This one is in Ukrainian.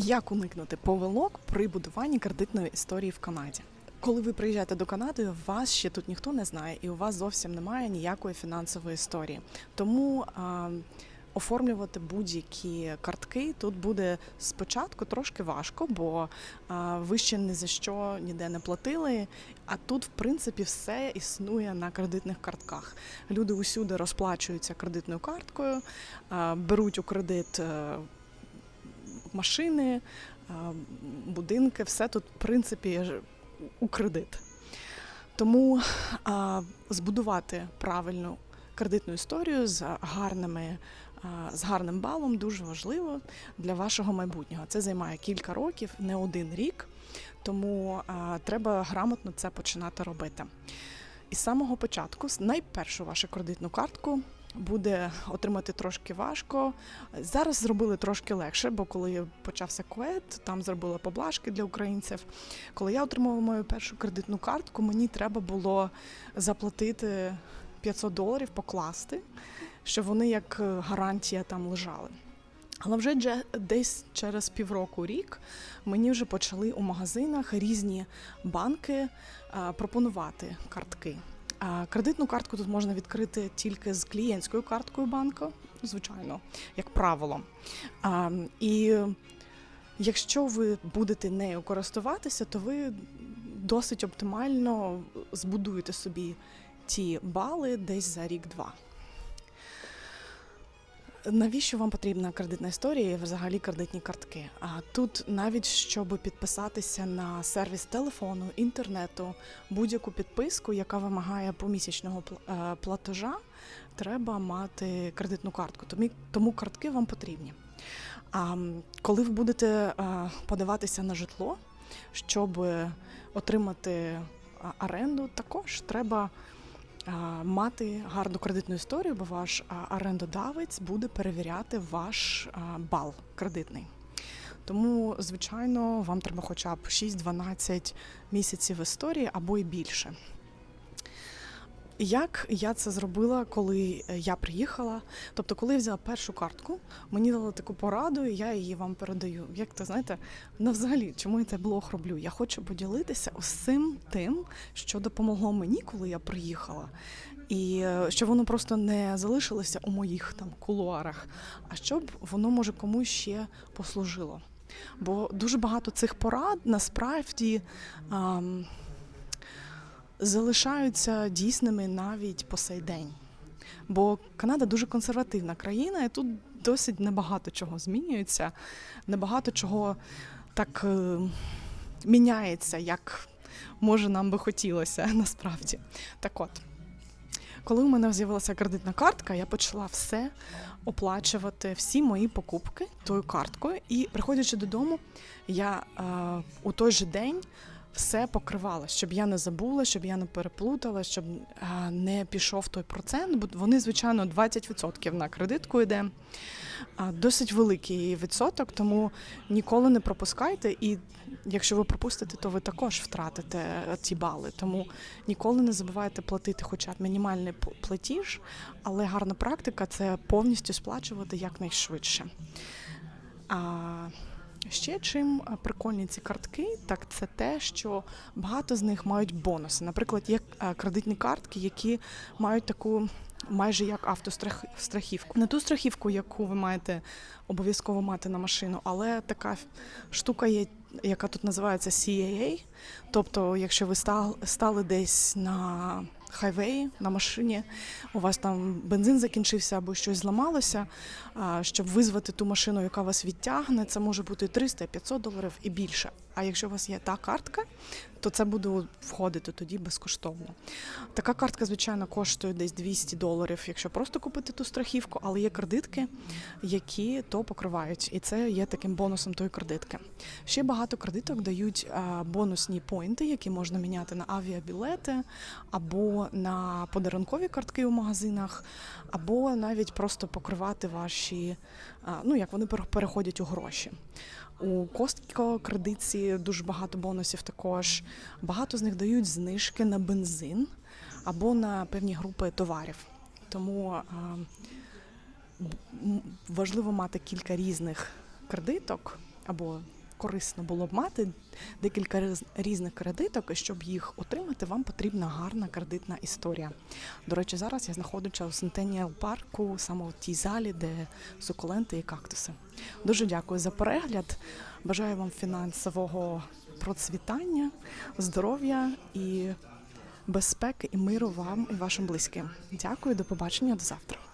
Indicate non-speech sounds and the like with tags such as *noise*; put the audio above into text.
Як уникнути повилок при будуванні кредитної історії в Канаді? Коли ви приїжджаєте до Канади, вас ще тут ніхто не знає, і у вас зовсім немає ніякої фінансової історії. Тому а, оформлювати будь-які картки тут буде спочатку трошки важко, бо а, ви ще ні за що ніде не платили. А тут, в принципі, все існує на кредитних картках. Люди усюди розплачуються кредитною карткою, а, беруть у кредит. е, машини, е, будинки, все тут, в принципі, у кредит. Тому збудувати правильну кредитну історію з гарними. З гарним балом дуже важливо для вашого майбутнього. Це займає кілька років, не один рік, тому треба грамотно це починати робити. І з самого початку, найпершу вашу кредитну картку буде отримати трошки важко. Зараз зробили трошки легше, бо коли почався квет, там зробили поблажки для українців. Коли я отримала мою першу кредитну картку, мені треба було заплатити 500 доларів, покласти, щоб вони як е, гарантія там лежали. Але вже десь через півроку рік мені вже почали у магазинах різні банки е, пропонувати картки. Кредитну картку тут можна відкрити тільки з клієнтською карткою банку, звичайно, як правило. І якщо ви будете нею користуватися, то ви досить оптимально збудуєте собі ті бали десь за рік-два. Навіщо вам потрібна кредитна історія і взагалі кредитні картки? А тут навіть щоб підписатися на сервіс телефону, інтернету, будь-яку підписку, яка вимагає помісячного е, платежа, треба мати кредитну картку. Тому, картки вам потрібні. А коли ви будете е, подаватися на житло, щоб отримати оренду, також треба мати гарну кредитну історію, бо ваш орендодавець буде перевіряти ваш бал кредитний. Тому, звичайно, вам треба хоча б 6-12 місяців історії або й більше. Як я це зробила, коли е, я приїхала? Тобто, коли я взяла першу картку, мені дали таку пораду, і я її вам передаю. Як то знаєте, ну взагалі, чому я цей блог роблю? Я хочу поділитися усім тим, що допомогло мені, коли я приїхала, і е, щоб воно просто не залишилося у моїх там кулуарах, а щоб воно може комусь ще послужило. Бо дуже багато цих порад насправді. ам, залишаються дійсними навіть по сей день. Бо Канада дуже консервативна країна, і тут досить небагато чого змінюється, небагато чого так е, міняється, як може нам би хотілося *laughs* насправді. Так от, коли у мене з'явилася кредитна картка, я почала все оплачувати, всі мої покупки тою карткою. І приходячи додому, я е, у той же день все покривала, щоб я не забула, щоб я не переплутала, щоб не пішов той процент, бо вони, звичайно, 20% на кредитку йде. А, Досить великий відсоток, тому ніколи не пропускайте. І якщо ви пропустите, то ви також втратите е, ті бали. Тому ніколи не забувайте платити хоча б мінімальний платіж, але гарна практика це повністю сплачувати якнайшвидше. Ще чим е, прикольні ці картки, так це те, що багато з них мають бонуси. Наприклад, є е, кредитні картки, які мають таку майже як автострахівку. Не ту страхівку, яку ви маєте обов'язково мати на машину, але така штука є, яка тут називається CAA. Тобто, якщо ви стали десь на хайвеї, на машині, у вас там бензин закінчився або щось зламалося, щоб визвати ту машину, яка вас відтягне, це може бути 300-500 доларів і більше. А якщо у вас є та картка, то це буде входити тоді безкоштовно. Така картка, звичайно, коштує десь 200 доларів, якщо просто купити ту страхівку, але є кредитки, які то покривають, і це є таким бонусом тої кредитки. Ще багато кредиток дають бонусні поінти, які можна міняти на авіабілети або на подарункові картки у магазинах, або навіть просто покривати ваші, ну як вони переходять у гроші. У Костко кредитці дуже багато бонусів також. Багато з них дають знижки на бензин або на певні групи товарів. Тому важливо мати кілька різних кредиток, або корисно було б мати декілька різних кредиток, і щоб їх отримати, вам потрібна гарна кредитна історія. До речі, зараз я знаходжуся у Сентеніал парку, саме у тій залі, де сукуленти і кактуси. Дуже дякую за перегляд. Бажаю вам фінансового процвітання, здоров'я і безпеки і миру вам і вашим близьким. Дякую, до побачення, до завтра.